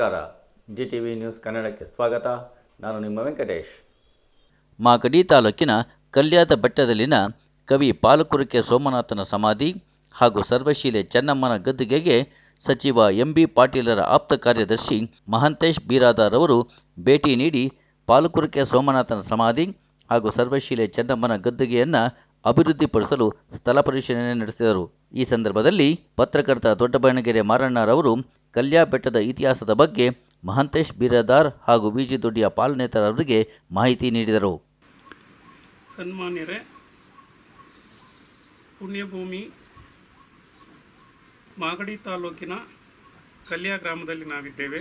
ನಮಸ್ಕಾರ. G T V news ಕನ್ನಡಕ್ಕೆ ಸ್ವಾಗತ. ನಾನು ನಿಮ್ಮ ವೆಂಕಟೇಶ್. ಮಾಗಡಿ ತಾಲೂಕಿನ ಕಲ್ಯಾದ ಬೆಟ್ಟದಲ್ಲಿನ ಕವಿ ಪಾಲಕುರಕೆ ಸೋಮನಾಥನ ಸಮಾಧಿ ಹಾಗೂ ಸರ್ವಶೀಲೆ ಚೆನ್ನಮ್ಮನ ಗದ್ದುಗೆಗೆ ಸಚಿವ ಎಂಬಿ ಪಾಟೀಲರ ಆಪ್ತ ಕಾರ್ಯದರ್ಶಿ ಮಹಂತೇಶ್ ಬೀರಾದಾರ್ ಅವರು ಭೇಟಿ ನೀಡಿ ಪಾಲಕುರಕೆ ಸೋಮನಾಥನ ಸಮಾಧಿ ಹಾಗೂ ಸರ್ವಶೀಲೆ ಚೆನ್ನಮ್ಮನ ಗದ್ದುಗೆಯನ್ನು ಅಭಿವೃದ್ಧಿಪಡಿಸಲು ಸ್ಥಳ ಪರಿಶೀಲನೆ ನಡೆಸಿದರು. ಈ ಸಂದರ್ಭದಲ್ಲಿ ಪತ್ರಕರ್ತ ದೊಡ್ಡಬಣ್ಣಗೆರೆ ಮಾರಣ್ಣರವರು ಕಲ್ಯಾ ಬೆಟ್ಟದ ಇತಿಹಾಸದ ಬಗ್ಗೆ ಮಹಂತೇಶ್ ಬಿರಾದಾರ್ ಹಾಗೂ ವಿಜಿ ದೊಡ್ಡಿಯ ಪಾಲನೇತರವರಿಗೆ ಮಾಹಿತಿ ನೀಡಿದರು. ಸನ್ಮಾನ್ಯರೇ, ಪುಣ್ಯಭೂಮಿ ಮಾಗಡಿ ತಾಲೂಕಿನ ಕಲ್ಯಾ ಗ್ರಾಮದಲ್ಲಿ ನಾವಿದ್ದೇವೆ.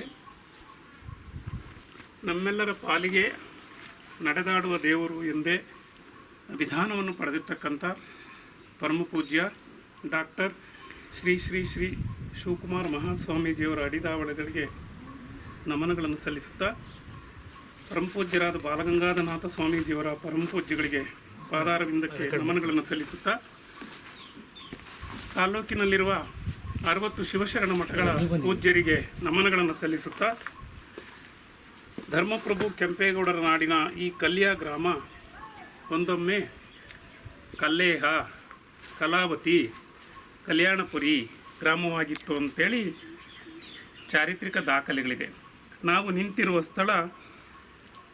ನಮ್ಮೆಲ್ಲರ ಪಾಲಿಗೆ ನಡೆದಾಡುವ ದೇವರು ಎಂದೇ ವಿಧಾನವನ್ನು ಪಡೆದಿರ್ತಕ್ಕಂಥ ಪರಮ ಪೂಜ್ಯ ಡಾಕ್ಟರ್ ಶ್ರೀ ಶ್ರೀ ಶ್ರೀ ಶಿವಕುಮಾರ್ ಮಹಾಸ್ವಾಮೀಜಿಯವರ ಅಡಿದಾವಳಿಗಳಿಗೆ ನಮನಗಳನ್ನು ಸಲ್ಲಿಸುತ್ತಾ ಪರಮಪೂಜ್ಯರಾದ ಬಾಲಗಂಗಾಧನಾಥ ಸ್ವಾಮೀಜಿಯವರ ಪರಮಪೂಜ್ಯಗಳಿಗೆ ಪಾದಾರವಿಂದಕ್ಕೆ ನಮನಗಳನ್ನು ಸಲ್ಲಿಸುತ್ತಾ ತಾಲೂಕಿನಲ್ಲಿರುವ ಅರವತ್ತು ಶಿವಶರಣ ಮಠಗಳ ಪೂಜ್ಯರಿಗೆ ನಮನಗಳನ್ನು ಸಲ್ಲಿಸುತ್ತಾ ಧರ್ಮಪ್ರಭು ಕೆಂಪೇಗೌಡರ ನಾಡಿನ ಈ ಕಲ್ಯ ಗ್ರಾಮ ಒಂದೊಮ್ಮೆ ಕಲ್ಲೇಹ ಕಲಾವತಿ ಕಲ್ಯಾಣಪುರಿ ಗ್ರಾಮವಾಗಿತ್ತು ಅಂತೇಳಿ ಚಾರಿತ್ರಿಕ ದಾಖಲೆಗಳಿದೆ. ನಾವು ನಿಂತಿರುವ ಸ್ಥಳ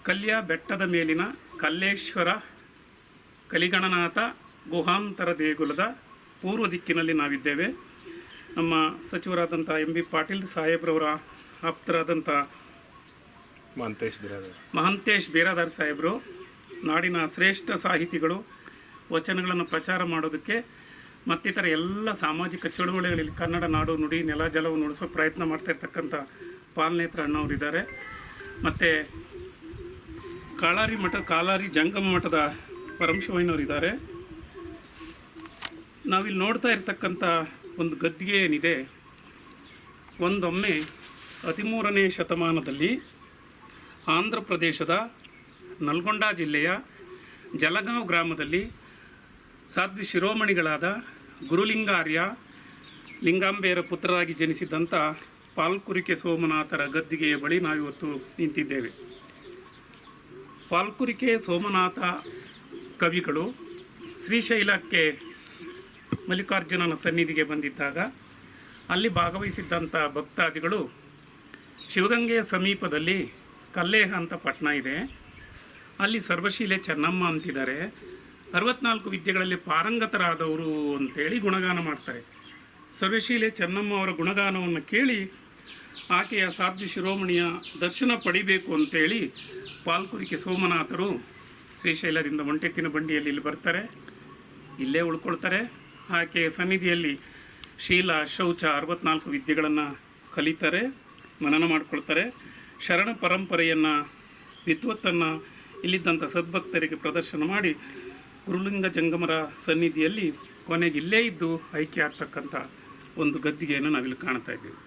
ಕಲ್ಯ ಬೆಟ್ಟದ ಮೇಲಿನ ಕಲ್ಲೇಶ್ವರ ಕಲಿಗಣನಾಥ ಗುಹಾಂತರ ದೇಗುಲದ ಪೂರ್ವ ದಿಕ್ಕಿನಲ್ಲಿ ನಾವಿದ್ದೇವೆ. ನಮ್ಮ ಸಚಿವರಾದಂಥ ಎಂ ಬಿ ಪಾಟೀಲ್ ಸಾಹೇಬ್ರವರ ಆಪ್ತರಾದಂಥ ಮಹಂತೇಶ್ ಬಿರಾದಾರ್. ಮಹಂತೇಶ್ ಬೀರಾದಾರ್ ಸಾಹೇಬರು ನಾಡಿನ ಶ್ರೇಷ್ಠ ಸಾಹಿತಿಗಳು ವಚನಗಳನ್ನು ಪ್ರಚಾರ ಮಾಡೋದಕ್ಕೆ ಮತ್ತಿತರ ಎಲ್ಲ ಸಾಮಾಜಿಕ ಚಳುವಳಿಗಳಲ್ಲಿ ಕನ್ನಡ ನಾಡು ನುಡಿ ನೆಲ ಜಲವನ್ನು ಉಳಿಸೋ ಪ್ರಯತ್ನ ಮಾಡ್ತಾ ಇರ್ತಕ್ಕಂಥ ಪಾಲನೇತ್ರ ಅಣ್ಣವರಿದ್ದಾರೆ ಮತ್ತು ಕಾಳಾರಿ ಮಠ, ಕಾಲಾರಿ ಜಂಗಮ ಮಠದ ಪರಮಶಿವಯ್ಯನವರಿದ್ದಾರೆ. ನಾವಿಲ್ಲಿ ನೋಡ್ತಾ ಇರ್ತಕ್ಕಂಥ ಒಂದು ಗದ್ದಿಗೆ ಏನಿದೆ, ಒಂದೊಮ್ಮೆ ಹದಿಮೂರನೇ ಶತಮಾನದಲ್ಲಿ ಆಂಧ್ರ ಪ್ರದೇಶದ ನಲ್ಗೊಂಡ ಜಿಲ್ಲೆಯ ಜಲಗಾಂವ್ ಗ್ರಾಮದಲ್ಲಿ ಸಾಧ್ವಿ ಶಿರೋಮಣಿಗಳಾದ ಗುರುಲಿಂಗಾರ್ಯ ಲಿಂಗಾಂಬೆಯರ ಪುತ್ರರಾಗಿ ಜನಿಸಿದಂಥ ಪಾಲ್ಕುರಿಕೆ ಸೋಮನಾಥರ ಗದ್ದಿಗೆಯ ಬಳಿ ನಾವಿವತ್ತು ನಿಂತಿದ್ದೇವೆ. ಪಾಲ್ಕುರಿಕೆ ಸೋಮನಾಥ ಕವಿಗಳು ಶ್ರೀಶೈಲಕ್ಕೆ ಮಲ್ಲಿಕಾರ್ಜುನನ ಸನ್ನಿಧಿಗೆ ಬಂದಿದ್ದಾಗ ಅಲ್ಲಿ ಭಾಗವಹಿಸಿದ್ದಂಥ ಭಕ್ತಾದಿಗಳು ಶಿವಗಂಗೆಯ ಸಮೀಪದಲ್ಲಿ ಕಲ್ಲೇಹ ಅಂತ ಪಟ್ಟಣ ಇದೆ. ಅಲ್ಲಿ ಸರ್ವಶೀಲೆ ಚೆನ್ನಮ್ಮ ಅಂತಿದ್ದಾರೆ. ಅರವತ್ನಾಲ್ಕು ವಿದ್ಯೆಗಳಲ್ಲಿ ಪಾರಂಗತರಾದವರು ಅಂತೇಳಿ ಗುಣಗಾನ ಮಾಡ್ತಾರೆ. ಸರ್ವಶೀಲೆ ಚೆನ್ನಮ್ಮ ಅವರ ಗುಣಗಾನವನ್ನು ಕೇಳಿ ಆಕೆಯ ಸಾಧ್ವಿ ಶಿರೋಮಣಿಯ ದರ್ಶನ ಪಡಿಬೇಕು ಅಂತೇಳಿ ಪಾಲ್ಕುರಿಕೆ ಸೋಮನಾಥರು ಶ್ರೀಶೈಲದಿಂದ ಒಂಟೆತ್ತಿನ ಬಂಡಿಯಲ್ಲಿ ಇಲ್ಲಿ ಬರ್ತಾರೆ. ಇಲ್ಲೇ ಉಳ್ಕೊಳ್ತಾರೆ. ಆಕೆಯ ಸನ್ನಿಧಿಯಲ್ಲಿ ಶೀಲ, ಶೌಚ ಅರವತ್ನಾಲ್ಕು ವಿದ್ಯೆಗಳನ್ನು ಕಲಿತಾರೆ, ಮನನ ಮಾಡ್ಕೊಳ್ತಾರೆ. ಶರಣ ಪರಂಪರೆಯನ್ನು, ವಿದ್ವತ್ತನ್ನು ಇಲ್ಲಿದ್ದಂಥ ಸದ್ಭಕ್ತರಿಗೆ ಪ್ರದರ್ಶನ ಮಾಡಿ ಗುರುಲಿಂಗ ಜಂಗಮರ ಸನ್ನಿಧಿಯಲ್ಲಿ ಕೊನೆಗೆ ಇಲ್ಲೇ ಇದ್ದು ಐಕ್ಯ ಆಗ್ತಕ್ಕಂಥ ಒಂದು ಗದ್ದಿಗೆಯನ್ನು ನಾವಿಲ್ಲಿ ಕಾಣ್ತಾ ಇದ್ದೀವಿ.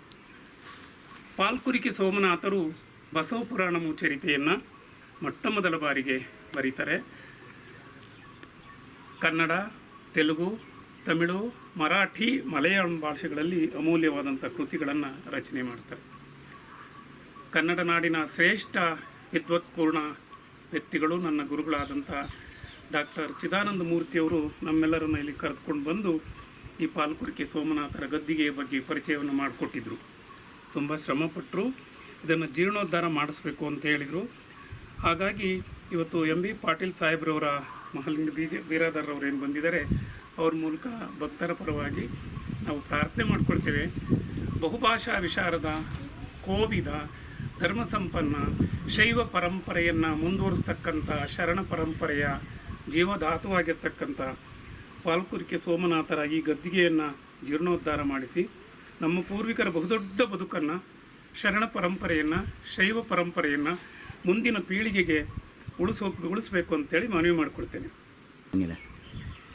ಪಾಲ್ಕುರಿಕೆ ಸೋಮನಾಥರು ಬಸವ ಪುರಾಣ ಮುಚ್ಚರಿತೆಯನ್ನು ಮೊಟ್ಟ ಮೊದಲ ಬಾರಿಗೆ ಬರೀತಾರೆ. ಕನ್ನಡ, ತೆಲುಗು, ತಮಿಳು, ಮರಾಠಿ, ಮಲಯಾಳಂ ಭಾಷೆಗಳಲ್ಲಿ ಅಮೂಲ್ಯವಾದಂಥ ಕೃತಿಗಳನ್ನು ರಚನೆ ಮಾಡ್ತಾರೆ. ಕನ್ನಡ ನಾಡಿನ ಶ್ರೇಷ್ಠ ವಿದ್ವತ್ಪೂರ್ಣ ವ್ಯಕ್ತಿಗಳು ನನ್ನ ಗುರುಗಳಾದಂಥ ಡಾಕ್ಟರ್ ಚಿದಾನಂದ ಮೂರ್ತಿಯವರು ನಮ್ಮೆಲ್ಲರನ್ನ ಇಲ್ಲಿ ಕರೆದುಕೊಂಡು ಬಂದು ಈ ಪಾಲ್ಕುರಿಕೆ ಸೋಮನಾಥರ ಗದ್ದಿಗೆಯ ಬಗ್ಗೆ ಪರಿಚಯವನ್ನು ಮಾಡಿಕೊಟ್ಟಿದ್ರು. ತುಂಬ ಶ್ರಮಪಟ್ಟರು ಇದನ್ನು ಜೀರ್ಣೋದ್ಧಾರ ಮಾಡಿಸ್ಬೇಕು ಅಂತ ಹೇಳಿದರು. ಹಾಗಾಗಿ ಇವತ್ತು ಎಂ ಬಿ ಪಾಟೀಲ್ ಸಾಹೇಬ್ರವರ ಮಹಲಿಂಗ ಬೀಜ ಬೀರಾದರ್ರವ್ರು ಏನು ಬಂದಿದ್ದಾರೆ, ಅವ್ರ ಮೂಲಕ ಭಕ್ತರ ಪರವಾಗಿ ನಾವು ಪ್ರಾರ್ಥನೆ ಮಾಡಿಕೊಳ್ತೇವೆ. ಬಹುಭಾಷಾ ವಿಶಾರದ ಕೋವಿದ ಧರ್ಮ ಸಂಪನ್ನ ಶೈವ ಪರಂಪರೆಯನ್ನು ಮುಂದುವರಿಸ್ತಕ್ಕಂಥ ಶರಣ ಪರಂಪರೆಯ ಜೀವಧಾತುವಾಗಿರ್ತಕ್ಕಂಥ ಪಾಲ್ಕುರಿಕೆ ಸೋಮನಾಥರ ಈ ಗದ್ದಿಗೆಯನ್ನು ಜೀರ್ಣೋದ್ಧಾರ ಮಾಡಿಸಿ ನಮ್ಮ ಪೂರ್ವಿಕರ ಬಹುದೊಡ್ಡ ಬದುಕನ್ನು ಶರಣ ಪರಂಪರೆಯನ್ನು ಶೈವ ಪರಂಪರೆಯನ್ನು ಮುಂದಿನ ಪೀಳಿಗೆಗೆ ಉಳಿಸೋ ಉಳಿಸ್ಬೇಕು ಅಂತೇಳಿ ಮನವಿ ಮಾಡಿಕೊಡ್ತೇನೆ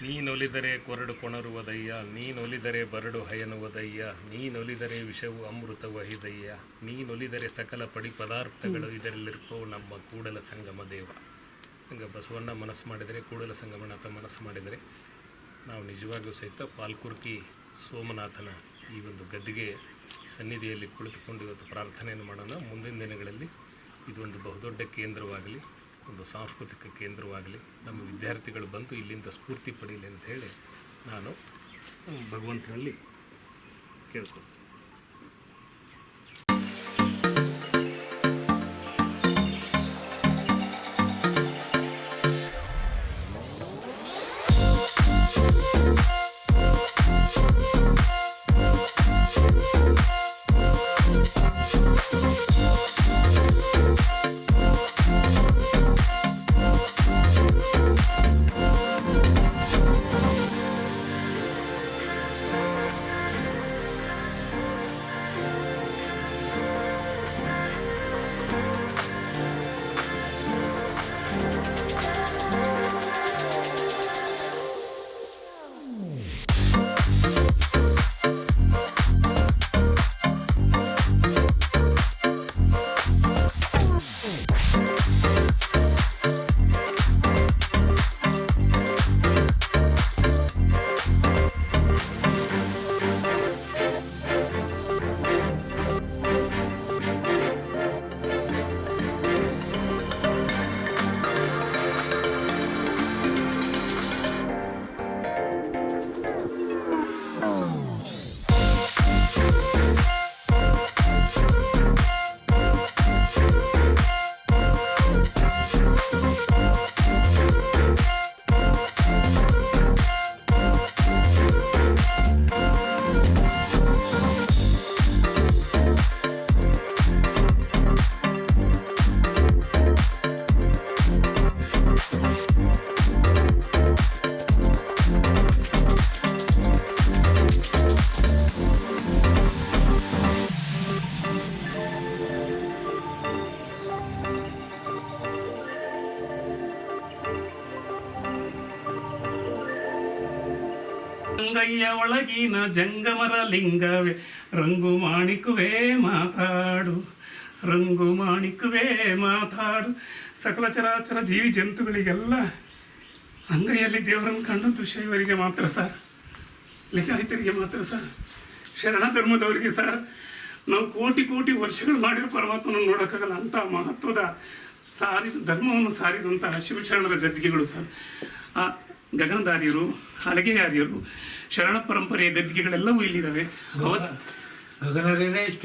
ನೀನೊಲಿದರೆ ಕೊರಡು ಕೊಣರುವುದಯ್ಯ ನೀನೊಲಿದರೆ ಬರಡು ಹಯನುವುದಯ್ಯ ನೀನೊಲಿದರೆ ವಿಷವು ಅಮೃತವಹಿದಯ್ಯ ನೀನೊಲಿದರೆ ಸಕಲ ಪಡಿ ಪದಾರ್ಥಗಳು ಇದರಲ್ಲಿರ್ಪೋ ನಮ್ಮ ಕೂಡಲ ಸಂಗಮ ದೇವ. ಹಂಗೆ ಬಸವಣ್ಣ ಮನಸ್ಸು ಮಾಡಿದರೆ, ಕೂಡಲ ಸಂಗಮನಾಥ ಮನಸ್ಸು ಮಾಡಿದರೆ, ನಾವು ನಿಜವಾಗಿಯೂ ಸಹಿತ ಪಾಲ್ಕುರ್ಕಿ ಸೋಮನಾಥನ ಈ ಒಂದು ಗದ್ದಿಗೆ ಸನ್ನಿಧಿಯಲ್ಲಿ ಕುಳಿತುಕೊಂಡು ಇವತ್ತು ಪ್ರಾರ್ಥನೆಯನ್ನು ಮಾಡೋಣ. ಮುಂದಿನ ದಿನಗಳಲ್ಲಿ ಇದೊಂದು ಬಹುದೊಡ್ಡ ಕೇಂದ್ರವಾಗಲಿ, ಒಂದು ಸಾಂಸ್ಕೃತಿಕ ಕೇಂದ್ರವಾಗಲಿ, ನಮ್ಮ ವಿದ್ಯಾರ್ಥಿಗಳು ಬಂದು ಇಲ್ಲಿಂದ ಸ್ಫೂರ್ತಿ ಪಡೀಲಿ ಅಂತ ಹೇಳಿ ನಾನು ಭಗವಂತನಲ್ಲಿ ಕೇಳ್ಕೊಳ್ತೀನಿ. ಜಂಗಮರ ಲಿಂಗವೇ ರಂಗು ಮಾಣಿಕುವೇ ಮಾತಾಡು, ರಂಗು ಮಾಣಿಕುವೇ ಮಾತಾಡು. ಸಕಲ ಚರಾಚರ ಜೀವಿ ಜಂತುಗಳಿಗೆಲ್ಲ ಅಂಗೈಯಲ್ಲಿ ದೇವರನ್ನು ಕಂಡು ಶೈವರಿಗೆ ಮಾತ್ರ ಸರ್. ಲಿಂಗಾಯಿತರಿಗೆ ಮಾತ್ರ ಸರ್. ಶರಣ ಧರ್ಮದವರಿಗೆ ಸರ್. ನಾವು ಕೋಟಿ ಕೋಟಿ ವರ್ಷಗಳು ಮಾಡಿರೋ ಪರಮಾತ್ಮನ ನೋಡೋಕ್ಕಾಗಲ್ಲ. ಅಂಥ ಮಹತ್ವದ ಸಾರಿದ ಧರ್ಮವನ್ನು ಸಾರಿದಂತಹ ಶಿವಶರಣರ ಗದ್ದಿಗೆಗಳು ಸರ್. ಆ ಗಗನದಾರಿಯರು ಹಲಗೆಯಾರಿಯರು ಶರಣ ಪರಂಪರೆಯ ಗದ್ದಿಗೆಗಳೆಲ್ಲವೂ ಇಲ್ಲಿದ್ದಾವೆ. ಗಗನರೇನೆ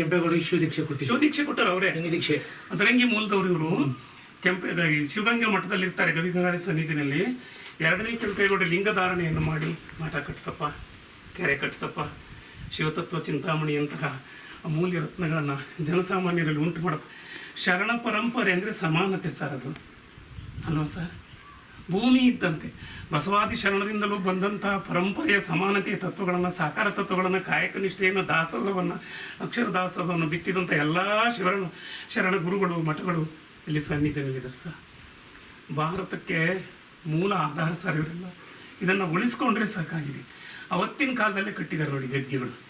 ಶಿವದೀಕ್ಷೆ ಕೊಟ್ಟರು ಅವರೇ. ದೀಕ್ಷೆ? ಅದರಂಗಿ ಮೂಲದವರು ಇವರು. ಕೆಂಪೆ ಶಿವಗಂಗೆ ಮಠದಲ್ಲಿ ಇರ್ತಾರೆ ಗವಿಗಂಗಾರಿ ಸನ್ನಿಧಿನಲ್ಲಿ. ಎರಡನೇ ಕೆಂಪೇಗೌಡ ಲಿಂಗಧಾರಣೆಯನ್ನು ಮಾಡಿ. ಮಠ ಕಟ್ಸಪ್ಪ ಕೆರೆ ಕಟ್ಸಪ್ಪ ಶಿವತತ್ವ ಚಿಂತಾಮಣಿಯಂತಹ ಅಮೂಲ್ಯ ರತ್ನಗಳನ್ನು ಜನಸಾಮಾನ್ಯರಲ್ಲಿ ಉಂಟು ಮಾಡಪ್ಪ. ಶರಣ ಪರಂಪರೆ ಅಂದರೆ ಸಮಾನತೆ ಸರ್ ಅದು. ಅಲ್ವಾ ಸರ್? ಭೂಮಿ ಇದ್ದಂತೆ. ಬಸವಾದಿ ಶರಣರಿಂದಲೂ ಬಂದಂತಹ ಪರಂಪರೆಯ ಸಮಾನತೆಯ ತತ್ವಗಳನ್ನು, ಸಾಕಾರ ತತ್ವಗಳನ್ನು, ಕಾಯಕ ನಿಷ್ಠೆಯನ್ನು, ದಾಸೋಹವನ್ನು, ಅಕ್ಷರ ದಾಸೋಹವನ್ನು ಬಿತ್ತಿದಂಥ ಎಲ್ಲ ಶಿವರಣ, ಶರಣ ಗುರುಗಳು, ಮಠಗಳು ಇಲ್ಲಿ ಸನ್ನಿಧಾನವಿದ್ದಾರೆ ಸರ್ ಭಾರತಕ್ಕೆ ಮೂಲ ಆಧಾರ ಸರ್ ಇವರೆಲ್ಲ. ಇದನ್ನು ಉಳಿಸ್ಕೊಂಡ್ರೆ ಸಾಕಾಗಿದೆ. ಅವತ್ತಿನ ಕಾಲದಲ್ಲೇ ಕಟ್ಟಿದ್ದಾರೆ ನೋಡಿ ಗದ್ಗೆಗಳು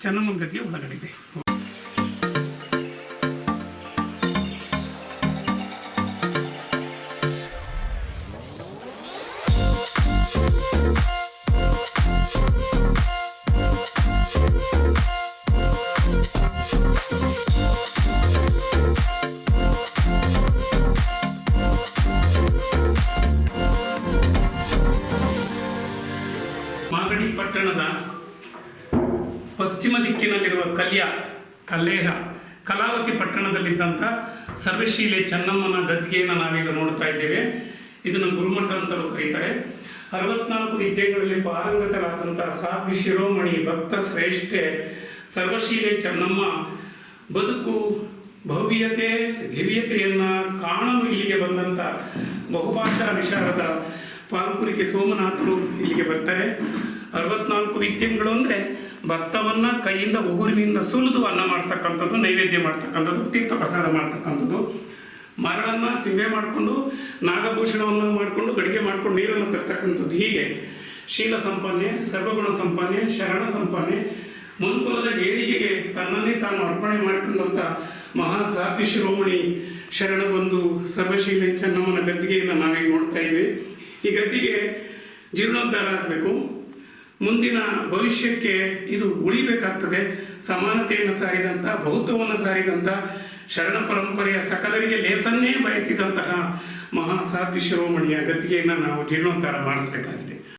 ಚೆನ್ನಮ್ಮನ ಗದ್ಗೆ ಒಳಗಡೆ ಇದೆ. ಕಲ್ಯ ಕಲ್ಲೇಹ, ಕಲಾವತಿ ಪಟ್ಟಣದಲ್ಲಿದ್ದಂಥ ಸರ್ವಶೀಲೆ ಚೆನ್ನಮ್ಮನ ಗದ್ದಿಗೆಯನ್ನು ನಾವೀಗ ನೋಡ್ತಾ ಇದ್ದೇವೆ. ಇದನ್ನು ಗುರುಮಠ ಅಂತಲೂ ಕರೀತಾರೆ. ಅರವತ್ನಾಲ್ಕು ವಿದ್ಯೆಗಳಲ್ಲಿ ಪಾರಂಗತರಾದಂಥ ಸಾಧ್ವಿ ಶಿರೋಮಣಿ ಭಕ್ತ ಶ್ರೇಷ್ಠೆ, ಸರ್ವಶೀಲೆ ಚೆನ್ನಮ್ಮ, ಬದುಕು ಭವ್ಯತೆ, ದಿವ್ಯತೆಯನ್ನು ಕಾಣಲು ಇಲ್ಲಿಗೆ ಬಂದಂಥ ಬಹುಭಾಷಾ ವಿಶಾರದ ಪಾಲ್ಕುರಿಕೆ ಸೋಮನಾಥರು ಇಲ್ಲಿಗೆ ಬರ್ತಾರೆ. ಅರವತ್ನಾಲ್ಕು ವಿದ್ಯೆಗಳು ಅಂದರೆ ಭತ್ತವನ್ನು ಕೈಯಿಂದ ಉಗುರಿನಿಂದ ಸುಲಿದು ಅನ್ನ ಮಾಡ್ತಕ್ಕಂಥದ್ದು, ನೈವೇದ್ಯ ಮಾಡ್ತಕ್ಕಂಥದ್ದು, ತೀರ್ಥ ಪ್ರಸಾದ ಮಾಡ್ತಕ್ಕಂಥದ್ದು. ಮರಳನ್ನು ಸಿಂಬೆ ಮಾಡಿಕೊಂಡು, ನಾಗಭೂಷಣವನ್ನು ಮಾಡಿಕೊಂಡು, ಗಡಿಗೆ ಮಾಡಿಕೊಂಡು ನೀರನ್ನು ತರ್ತಕ್ಕಂಥದ್ದು ಹೀಗೆ ಶೀಲ ಸಂಪನ್ನೆ ಸರ್ವಗುಣ ಸಂಪನ್ನೆ ಶರಣ ಸಂಪನ್ನೆ ಮುನ್ಕುಲದ ಏಳಿಗೆಗೆ ತನ್ನನ್ನೇ ತಾನು ಅರ್ಪಣೆ ಮಾಡಿಕೊಂಡಂಥ ಮಹಾ ಸಾಧ್ವಿ ಶಿರೋಮಣಿ ಶರಣ ಬಂದು ಸರ್ವಶೀಲ ಚೆನ್ನಮ್ಮನ ಗದ್ದಿಗೆಯನ್ನು ನಾವೀಗ ನೋಡ್ತಾ ಇದ್ವಿ. ಈ ಗದ್ದಿಗೆ ಜೀರ್ಣೋದ್ಧಾರ ಆಗಬೇಕು. ಮುಂದಿನ ಭವಿಷ್ಯಕ್ಕೆ ಇದು ಉಳಿಬೇಕಾಗ್ತದೆ. ಸಮಾನತೆಯನ್ನು ಸಾರಿದಂಥ ಬೌದ್ಧವನ್ನು ಸಾರಿದಂಥ ಶರಣ ಪರಂಪರೆಯ ಸಕಲರಿಗೆ ಲೇಸನ್ನೇ ಬಯಸಿದಂತಹ ಮಹಾಸಾಧ್ವಿ ಶಿರೋಮಣಿಯ ಗತಿಯನ್ನು ನಾವು ಜೀರ್ಣೋದ್ಧಾರ ಮಾಡಿಸಬೇಕಾಗಿದೆ.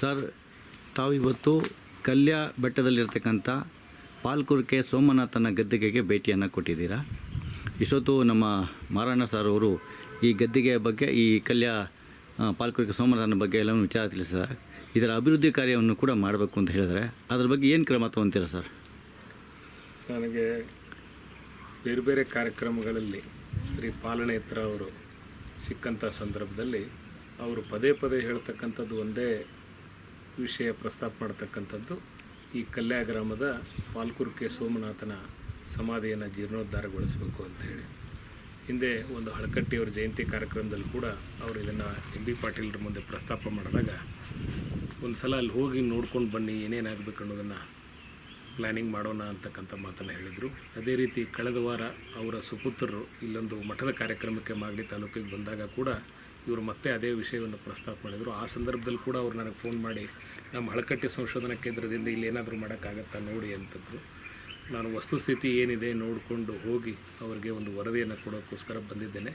ಸರ್ ತಾವಿವತ್ತು ಕಲ್ಯ ಬೆಟ್ಟದಲ್ಲಿರ್ತಕ್ಕಂಥ ಪಾಲ್ಕುರ್ಕೆ ಸೋಮನಾಥನ ಗದ್ದಿಗೆಗೆ ಭೇಟಿಯನ್ನು ಕೊಟ್ಟಿದ್ದೀರಾ? ಇಷ್ಟೊತ್ತು ನಮ್ಮ ಮಾರಣ್ಣ ಸರ್ ಅವರು ಈ ಗದ್ದಿಗೆಯ ಬಗ್ಗೆ, ಈ ಕಲ್ಯ ಪಾಲ್ಕುರ್ಕೆ ಸೋಮನಾಥನ ಬಗ್ಗೆ ಎಲ್ಲವೂ ವಿಚಾರ ತಿಳಿಸಿದ್ದಾರೆ. ಇದರ ಅಭಿವೃದ್ಧಿ ಕಾರ್ಯವನ್ನು ಕೂಡ ಮಾಡಬೇಕು ಅಂತ ಹೇಳಿದರೆ ಅದ್ರ ಬಗ್ಗೆ ಏನು ಕ್ರಮ ತಗೊಂತೀರಾ ಸರ್? ನನಗೆ ಬೇರೆ ಬೇರೆ ಕಾರ್ಯಕ್ರಮಗಳಲ್ಲಿ ಶ್ರೀ ಪಾಲನೇತ್ರ ಅವರು ಸಿಕ್ಕಂಥ ಸಂದರ್ಭದಲ್ಲಿ ಅವರು ಪದೇ ಪದೇ ಹೇಳ್ತಕ್ಕಂಥದ್ದು ಒಂದೇ ವಿಷಯ ಪ್ರಸ್ತಾಪ ಮಾಡ್ತಕ್ಕಂಥದ್ದು ಈ ಕಲ್ಯಾ ಗ್ರಾಮದ ಪಾಲ್ಕುರ್ಕೆ ಸೋಮನಾಥನ ಸಮಾಧಿಯನ್ನು ಜೀರ್ಣೋದ್ಧಾರಗೊಳಿಸಬೇಕು ಅಂತ ಹೇಳಿ. ಹಿಂದೆ ಒಂದು ಹಳಕಟ್ಟಿಯವರ ಜಯಂತಿ ಕಾರ್ಯಕ್ರಮದಲ್ಲಿ ಕೂಡ ಅವರು ಇದನ್ನು ಎಂ ಬಿ ಪಾಟೀಲ್ರ ಮುಂದೆ ಪ್ರಸ್ತಾಪ ಮಾಡಿದಾಗ ಒಂದು ಸಲ ಅಲ್ಲಿ ಹೋಗಿ ನೋಡ್ಕೊಂಡು ಬನ್ನಿ ಏನೇನಾಗಬೇಕು ಅನ್ನೋದನ್ನು ಪ್ಲ್ಯಾನಿಂಗ್ ಮಾಡೋಣ ಅಂತಕ್ಕಂಥ ಮಾತನ್ನು ಹೇಳಿದರು. ಅದೇ ರೀತಿ ಕಳೆದ ವಾರ ಅವರ ಸುಪುತ್ರರು ಇಲ್ಲೊಂದು ಮಠದ ಕಾರ್ಯಕ್ರಮಕ್ಕೆ ಮಾಗಡಿ ತಾಲೂಕಿಗೆ ಬಂದಾಗ ಕೂಡ ಇವರು ಮತ್ತೆ ಅದೇ ವಿಷಯವನ್ನು ಪ್ರಸ್ತಾಪ ಮಾಡಿದರು. ಆ ಸಂದರ್ಭದಲ್ಲಿ ಕೂಡ ಅವರು ನನಗೆ ಫೋನ್ ಮಾಡಿ, ನಮ್ಮ ಹಳಕಟ್ಟಿ ಸಂಶೋಧನಾ ಕೇಂದ್ರದಿಂದ ಇಲ್ಲಿ ಏನಾದರೂ ಮಾಡೋಕ್ಕಾಗತ್ತಾ ನೋಡಿ ಅಂತಂದರು. ನಾನು ವಸ್ತುಸ್ಥಿತಿ ಏನಿದೆ ನೋಡಿಕೊಂಡು ಹೋಗಿ ಅವರಿಗೆ ಒಂದು ವರದಿಯನ್ನು ಕೊಡೋಕ್ಕೋಸ್ಕರ ಬಂದಿದ್ದೇನೆ.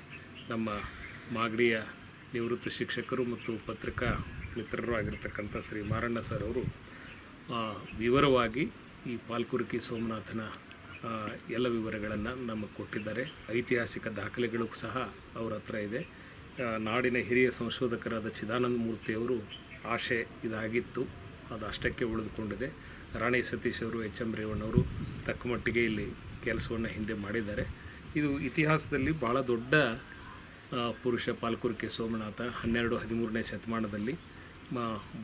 ನಮ್ಮ ಮಾಗಡಿಯ ನಿವೃತ್ತ ಶಿಕ್ಷಕರು ಮತ್ತು ಪತ್ರಿಕಾ ಮಿತ್ರರು ಆಗಿರ್ತಕ್ಕಂಥ ಶ್ರೀ ಮಾರಣ್ಣ ಸರ್ ಅವರು ವಿವರವಾಗಿ ಈ ಪಾಲ್ಕುರ್ಕಿ ಸೋಮನಾಥನ ಎಲ್ಲ ವಿವರಗಳನ್ನು ನಮಗೆ ಕೊಟ್ಟಿದ್ದಾರೆ. ಐತಿಹಾಸಿಕ ದಾಖಲೆಗಳು ಸಹ ಅವರ ಹತ್ರ ಇದೆ. ನಾಡಿನ ಹಿರಿಯ ಸಂಶೋಧಕರಾದ ಚಿದಾನಂದ ಮೂರ್ತಿಯವರು ಆಶೆ ಇದಾಗಿತ್ತು. ಅದು ಅಷ್ಟಕ್ಕೆ ಉಳಿದುಕೊಂಡಿದೆ. ರಾಣಿ ಸತೀಶ್ ಅವರು, ಎಚ್ ಎಂ ರೇವಣ್ಣವರು ತಕ್ಕ ಮಟ್ಟಿಗೆ ಇಲ್ಲಿ ಕೆಲಸವನ್ನು ಹಿಂದೆ ಮಾಡಿದ್ದಾರೆ. ಇದು ಇತಿಹಾಸದಲ್ಲಿ ಭಾಳ ದೊಡ್ಡ ಪುರುಷ ಪಾಲ್ಕುರ್ಕೆ ಸೋಮನಾಥ ಹನ್ನೆರಡು ಹದಿಮೂರನೇ ಶತಮಾನದಲ್ಲಿ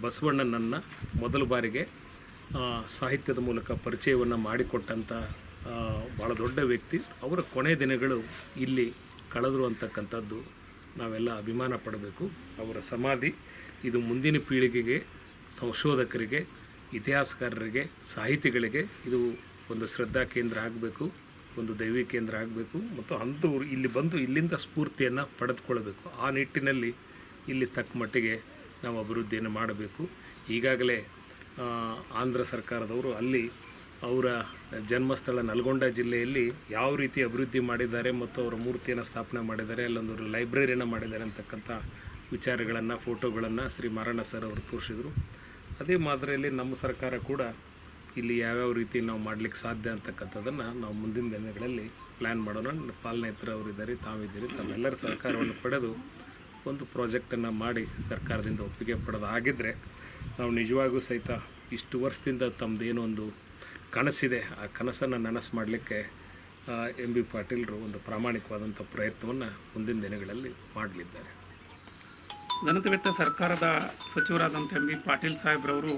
ಬಸವಣ್ಣನನ್ನು ಮೊದಲ ಬಾರಿಗೆ ಸಾಹಿತ್ಯದ ಮೂಲಕ ಪರಿಚಯವನ್ನು ಮಾಡಿಕೊಟ್ಟಂಥ ಭಾಳ ದೊಡ್ಡ ವ್ಯಕ್ತಿ. ಅವರ ಕೊನೆ ದಿನಗಳು ಇಲ್ಲಿ ಕಳೆದ್ರು ಅಂತಕ್ಕಂಥದ್ದು ನಾವೆಲ್ಲ ಅಭಿಮಾನ ಪಡಬೇಕು. ಅವರ ಸಮಾಧಿ, ಇದು ಮುಂದಿನ ಪೀಳಿಗೆಗೆ, ಸಂಶೋಧಕರಿಗೆ, ಇತಿಹಾಸಕಾರರಿಗೆ, ಸಾಹಿತಿಗಳಿಗೆ ಇದು ಒಂದು ಶ್ರದ್ಧಾ ಕೇಂದ್ರ ಆಗಬೇಕು, ಒಂದು ದೈವಿ ಕೇಂದ್ರ ಆಗಬೇಕು ಮತ್ತು ಅಂಥವ್ರು ಇಲ್ಲಿ ಬಂದು ಇಲ್ಲಿಂದ ಸ್ಫೂರ್ತಿಯನ್ನು ಪಡೆದುಕೊಳ್ಬೇಕು ಆ ನಿಟ್ಟಿನಲ್ಲಿ ಇಲ್ಲಿ ತಕ್ಕ ಮಟ್ಟಿಗೆ ನಾವು ಅಭಿವೃದ್ಧಿಯನ್ನು ಮಾಡಬೇಕು. ಈಗಾಗಲೇ ಆಂಧ್ರ ಸರ್ಕಾರದವರು ಅಲ್ಲಿ ಅವರ ಜನ್ಮಸ್ಥಳ ನಲ್ಗೊಂಡ ಜಿಲ್ಲೆಯಲ್ಲಿ ಯಾವ ರೀತಿ ಅಭಿವೃದ್ಧಿ ಮಾಡಿದ್ದಾರೆ ಮತ್ತು ಅವರ ಮೂರ್ತಿಯನ್ನು ಸ್ಥಾಪನೆ ಮಾಡಿದ್ದಾರೆ ಅಲ್ಲೊಂದು ಲೈಬ್ರರಿಯನ್ನು ಮಾಡಿದ್ದಾರೆ ಅಂತಕ್ಕಂಥ ವಿಚಾರಗಳನ್ನು, ಫೋಟೋಗಳನ್ನು ಶ್ರೀ ಮಾರಣ್ಣ ಸರ್ ಅವರು ತೋರಿಸಿದರು. ಅದೇ ಮಾದರಿಯಲ್ಲಿ ನಮ್ಮ ಸರ್ಕಾರ ಕೂಡ ಇಲ್ಲಿ ಯಾವ್ಯಾವ ರೀತಿ ನಾವು ಮಾಡಲಿಕ್ಕೆ ಸಾಧ್ಯ ಅಂತಕ್ಕಂಥದ್ದನ್ನು ನಾವು ಮುಂದಿನ ದಿನಗಳಲ್ಲಿ ಪ್ಲ್ಯಾನ್ ಮಾಡೋಣ. ಪಾಲನೆತ್ರ ಅವರಿದ್ದಾರೆ ತಾವಿದ್ದೀರಿ, ತಮ್ಮೆಲ್ಲರ ಸಹಕಾರವನ್ನು ಪಡೆದು ಒಂದು ಪ್ರಾಜೆಕ್ಟನ್ನು ಮಾಡಿ ಸರ್ಕಾರದಿಂದ ಒಪ್ಪಿಗೆ ಪಡೆದು ಆಗಿದ್ದರೆ ನಾವು ನಿಜವಾಗೂ ಸಹಿತ ಇಷ್ಟು ವರ್ಷದಿಂದ ತಮ್ಮದೇನೋ ಒಂದು ಕನಸಿದೆ. ಆ ಕನಸನ್ನು ನನಸು ಮಾಡಲಿಕ್ಕೆ ಎಂ ಬಿ ಪಾಟೀಲರು ಒಂದು ಪ್ರಾಮಾಣಿಕವಾದಂಥ ಪ್ರಯತ್ನವನ್ನು ಮುಂದಿನ ದಿನಗಳಲ್ಲಿ ಮಾಡಲಿದ್ದಾರೆ. ಘನತವೆತ್ತ ಸರ್ಕಾರದ ಸಚಿವರಾದಂಥ ಎಂ ಬಿ ಪಾಟೀಲ್ ಸಾಹೇಬ್ರವರು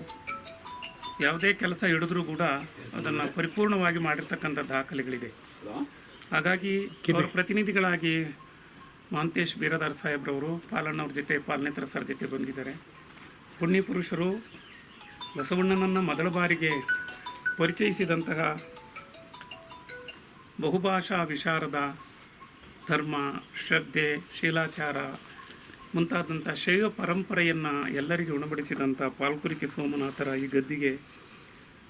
ಯಾವುದೇ ಕೆಲಸ ಹಿಡಿದ್ರೂ ಕೂಡ ಅದನ್ನು ಪರಿಪೂರ್ಣವಾಗಿ ಮಾಡಿರ್ತಕ್ಕಂಥ ದಾಖಲೆಗಳಿದೆ. ಹಾಗಾಗಿ ಅವರ ಪ್ರತಿನಿಧಿಗಳಾಗಿ ಮಾಂತೇಶ್ ಬೀರದಾರ್ ಸಾಹೇಬ್ರವರು ಪಾಲಣ್ಣವ್ರ ಜೊತೆ ಪಾಲನೇತ್ರ ಸರ್ ಜೊತೆ ಬಂದಿದ್ದಾರೆ. ಪುಣ್ಯ ಪುರುಷರು ಬಸವಣ್ಣನನ್ನು ಮೊದಲ ಬಾರಿಗೆ ಪರಿಚಯಿಸಿದಂತಹ ಬಹುಭಾಷಾ ವಿಶಾರದ ಧರ್ಮ, ಶ್ರದ್ಧೆ, ಶೀಲಾಚಾರ ಮುಂತಾದಂಥ ಶೈವ ಪರಂಪರೆಯನ್ನು ಎಲ್ಲರಿಗೂ ಉಣಬಡಿಸಿದಂಥ ಪಾಲ್ಕುರಿಕೆ ಸೋಮನಾಥರ ಈ ಗದ್ದಿಗೆ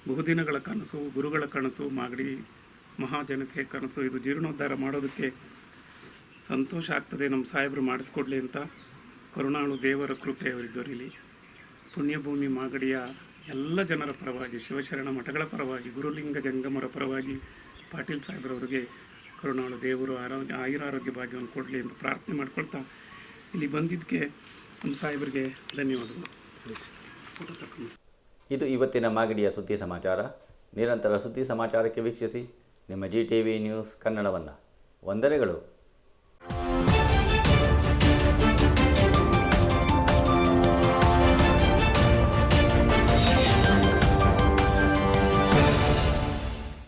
ಬಹುದಿನಗಳ ಕನಸು, ಗುರುಗಳ ಕನಸು, ಮಾಗಡಿ ಮಹಾಜನತೆ ಕನಸು, ಇದು ಜೀರ್ಣೋದ್ಧಾರ ಮಾಡೋದಕ್ಕೆ ಸಂತೋಷ ಆಗ್ತದೆ, ನಮ್ಮ ಸಾಹೇಬರು ಮಾಡಿಸ್ಕೊಡ್ಲಿ ಅಂತ ಕರುಣಾಳು ದೇವರ ಕೃಪೆ ಅವರಿದ್ದವರಿಲಿ ಪುಣ್ಯಭೂಮಿ ಮಾಗಡಿಯ ಎಲ್ಲ ಜನರ ಪರವಾಗಿ, ಶಿವಶರಣ ಮಠಗಳ ಪರವಾಗಿ, ಗುರುಲಿಂಗ ಜಂಗಮರ ಪರವಾಗಿ ಪಾಟೀಲ್ ಸಾಹೇಬ್ರವರಿಗೆ ಕರುಣಾಳು ದೇವರು ಆರೋಗ್ಯ ಆಯುರಾರೋಗ್ಯ ಭಾಗ್ಯವನ್ನು ಕೊಡಲಿ ಎಂದು ಪ್ರಾರ್ಥನೆ ಮಾಡ್ಕೊಳ್ತಾ ಇಲ್ಲಿ ಬಂದಿದ್ದಕ್ಕೆ ನಮ್ಮ ಸಾಹೇಬರಿಗೆ ಧನ್ಯವಾದಗಳು. ಇದು ಇವತ್ತಿನ ಮಾಗಡಿಯ ಸುದ್ದಿ ಸಮಾಚಾರ. ನಿರಂತರ ಸುದ್ದಿ ಸಮಾಚಾರಕ್ಕೆ ವೀಕ್ಷಿಸಿ ನಿಮ್ಮ ಜಿ ಟಿ ವಿ ನ್ಯೂಸ್ ಕನ್ನಡವನ್ನು. ವಂದನೆಗಳು.